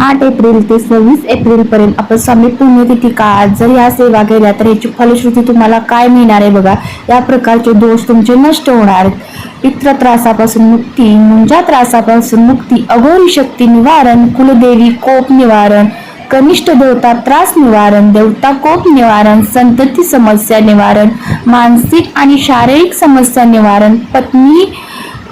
आठ एप्रिल ते सव्वीस एप्रिल पर्यंत आपण स्वामी पुण्यतिथी काळात जर या सेवा केल्या तर याची फलश्रुती तुम्हाला काय मिळणार आहे बघा या प्रकारचे दोष तुमचे नष्ट होणार आहेत. पित्र त्रासापासून मुक्ती मुंजा त्रासापासून मुक्ती अघोरी शक्ती निवारण कुलदेवी कोप निवारण कनिष्ठ देवता त्रास निवारण देवता कोप निवारण संतती समस्या निवारण मानसिक आणि शारीरिक समस्या निवारण पत्नी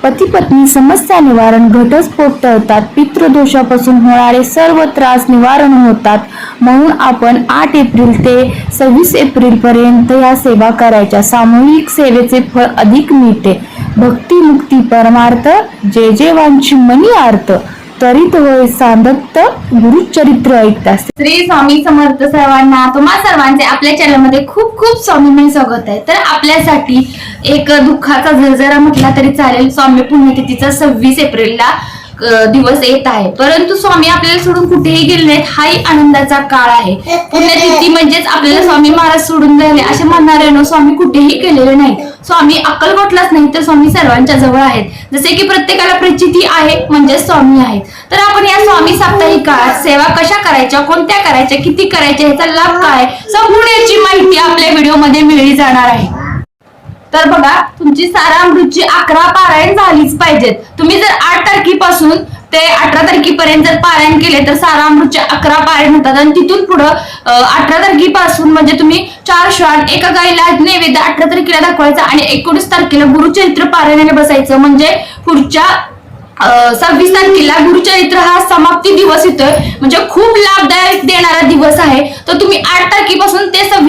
पती पत्नी समस्या निवारण घटस्फोट टळतात. पितृदोषापासून होणारे सर्व त्रास निवारण होतात. म्हणून आपण आठ एप्रिल ते सव्वीस एप्रिल पर्यंत या सेवा करायच्या. सामूहिक सेवेचे फळ अधिक मिळते. भक्ती मुक्ती परमार्थ. जे जे वांची मनी अर्थ त्वरित होय सांदत्त गुरुचरित्र ऐकता श्री स्वामी समर्थ सर्वांना तुम्हा सर्वांचे आपल्या चॅनलमध्ये खूप खूप स्वामीमय स्वागत आहे. तर आपल्यासाठी एक दुःखाचा झरझरा म्हटला तरी चालेल. स्वामी पुण्यतिथीचा सव्वीस एप्रिलला दिवस येत आहे. परंतु स्वामी आपल्याला सोडून कुठेही गेले नाहीत. हाही आनंदाचा काळ आहे. पुण्यतिथी म्हणजेच आपल्याला स्वामी महाराज सोडून झाले असे म्हणणारे स्वामी कुठेही केलेले नाही स्वामी अक्कलकोटलाच नाही तर स्वामी सर्वांच्या जवळ आहेत. जसे की प्रत्येकाला प्रचिती आहे म्हणजे स्वामी आहेत. तर आपण या स्वामी साप्ताहिक काळात सेवा कशा करायच्या कोणत्या करायच्या किती करायच्या ह्याचा लाभ काय संपूर्ण याची माहिती आपल्या व्हिडिओमध्ये मिळली जाणार आहे. तर बघा तुमची सारा मृत्यू अकरा पारायण झालीच पाहिजेत. तुम्ही जर आठ तारखेपासून ते अठरा तारखेपर्यंत जर पारायण केले तर सारा अमृतचे अकरा पारायण होतात. आणि तिथून पुढं अठरा तारखेपासून म्हणजे तुम्ही चार श्वान एका गाईला नैवेद्य अठरा तारखेला दाखवायचा आणि एकोणीस तारखेला गुरुचरित्र पारायणाला बसायचं. म्हणजे पुढच्या सव्वीस तारखेला गुरुचरित्र हा समाप्ती दिवस येतोय. म्हणजे खूप लाभदायक देणारा दिवस आहे. तर तुम्ही आठ तारखेपासून ते सव्वीस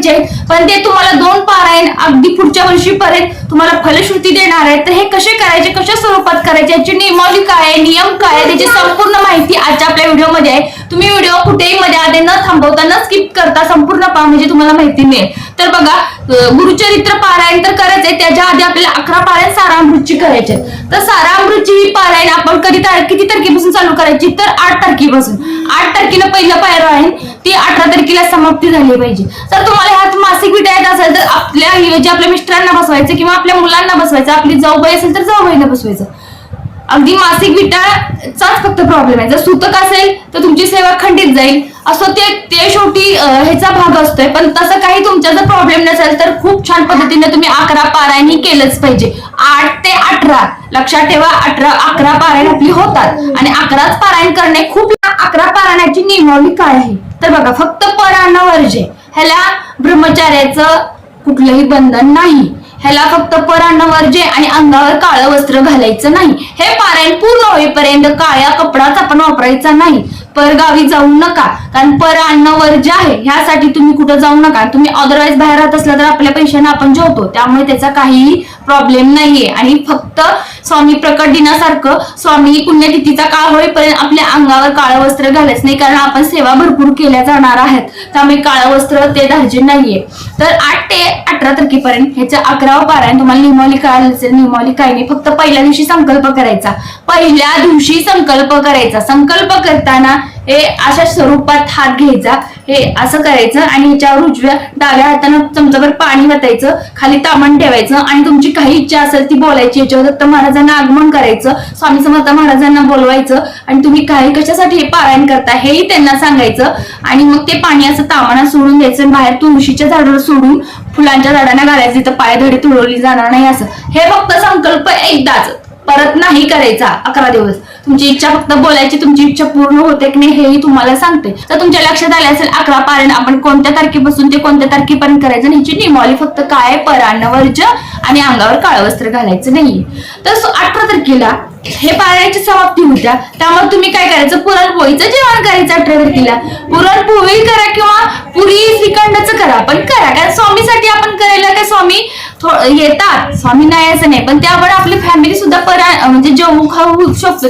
करायचे पण ते तुम्हाला दोन पारायण अगदी पुढच्या वर्षीपर्यंत तुम्हाला फलश्रुती देणार आहे तर हे कसे करायचे? कशा स्वरूपात करायचे? याची नियमावली काय आहे? नियम काय आहे? त्याची संपूर्ण माहिती आजच्या आपल्या व्हिडिओमध्ये आहे. तुम्ही व्हिडिओ कुठेही मध्ये आधी न थांबवता न स्किप करता संपूर्ण पहा म्हणजे तुम्हाला माहिती मिळेल. तर बघा गुरुचरित्र पारायण तर करायचंय त्याच्या आधी आपल्याला अकरा पारायण सारामृतची करायचे तर सारामृतची ही पारायण आपण कधी तार- किती तारखेपासून चालू करायची? तर आठ तारखेपासून. आठ तारखेला पहिलं पारायण ती अठरा तारखेला समाप्ती झाली पाहिजे. तर तुम्हाला ह्यात मासिक विटा येत असेल तर आपल्या जे आपल्या मिस्टरांना बसवायचं किंवा आपल्या मुलांना बसवायचं. आपली जाऊबाई असेल तर जाऊबाईला बसवायचं. अगदी मासिक विटाचाच फक्त प्रॉब्लेम आहे. जर सुतक असेल तर तुमची सेवा खंडित जाईल. असं ते ते शेवटी ह्याचा भाग असतोय. पण तसं काही तुमचा जर प्रॉब्लेम नसेल तर खूप छान पद्धतीने तुम्ही अकरा पारायणी केलंच पाहिजे. आठ ते अठरा. लक्षात ठेवा अठरा अकरा पारायण आपली होतात. आणि अकराच पारायण करणे खूप अकरा पारायणाची नियमावली काय आहे? तर बघा फक्त परान्न वर्जे ह्याला ब्रह्मचार्याचं कुठलंही बंधन नाही. ह्याला फक्त परान्न जे आणि अंगावर काळं वस्त्र घालायचं नाही. हे पारायण पूर्ण होईपर्यंत काळ्या कपडाच आपण वापरायचा नाही. परगावी जाऊ नका. कारण पर अन्न वर्ज आहे. ह्यासाठी तुम्ही कुठं जाऊ नका. तुम्ही अदरवाईज बाहेर राहत असला तर आपल्या पैशाने आपण जेवतो. त्यामुळे त्याचा काहीही प्रॉब्लेम नाहीये. आणि फक्त स्वामी प्रकट दिनासारखं स्वामी पुण्यतिथीचा काळ होईपर्यंत आपल्या अंगावर काळं वस्त्र घालायचं नाही. कारण आपण सेवा भरपूर केल्या जाणार आहेत. त्यामुळे काळं वस्त्र ते धार्जिन नाहीये. तर आठ ते अठरा तारखेपर्यंत ह्याच्या अकरावं पारायण तुम्हाला नियमावली काय असेल नियमावली नाही फक्त पहिल्या दिवशी संकल्प करायचा. पहिल्या दिवशी संकल्प करायचा. संकल्प करताना हे अशा स्वरूपात हात घ्यायचा. हे असं करायचं आणि ह्याच्यावर उजव्या डाव्या हातानं चमचाभर पाणी वतायचं खाली तामण ठेवायचं आणि तुमची काही इच्छा असेल ती बोलायची. याच्यावर दत्त महाराजांना आगमन करायचं स्वामी समर्थ महाराजांना बोलवायचं आणि तुम्ही काही कशासाठी हे पारायण करता हेही त्यांना सांगायचं आणि मग ते पाणी असं तामाना सोडून द्यायचं बाहेर तुळशीच्या झाडावर सोडून फुलांच्या झाडांना घालायचं. तिथं पायधडी तुळवली जाणार नाही असं. हे फक्त संकल्प एकदाच. परत नाही करायचा अकरा दिवस. तुमची इच्छा फक्त बोलायची तुमची इच्छा पूर्ण होते की नाही हेही तुम्हाला सांगते. तर तुमच्या लक्षात आले असेल अकरा पारण आपण कोणत्या तारखेपासून ते कोणत्या तारखेपर्यंत करायचं आणि ह्याची नियमावली फक्त काय? आहे? वर्ज आणि अंगावर काळं वस्त्र घालायचं नाहीये तर अठरा तारखेला हे पाळायची समाप्ती होत्या. त्यामुळे तुम्ही काय करायचं? पुरणपोळीचं जेवण करायचं अठरा तारखेला. पुरणपोळी करा किंवा पुरी श्रीखंडाचं करा. पण करा कारण स्वामीसाठी आपण करायला काय स्वामी? येतात. स्वामी नाही असं नाही. पण त्यावर आपली फॅमिली सुद्धा परा म्हणजे जेवू खाऊ शकतो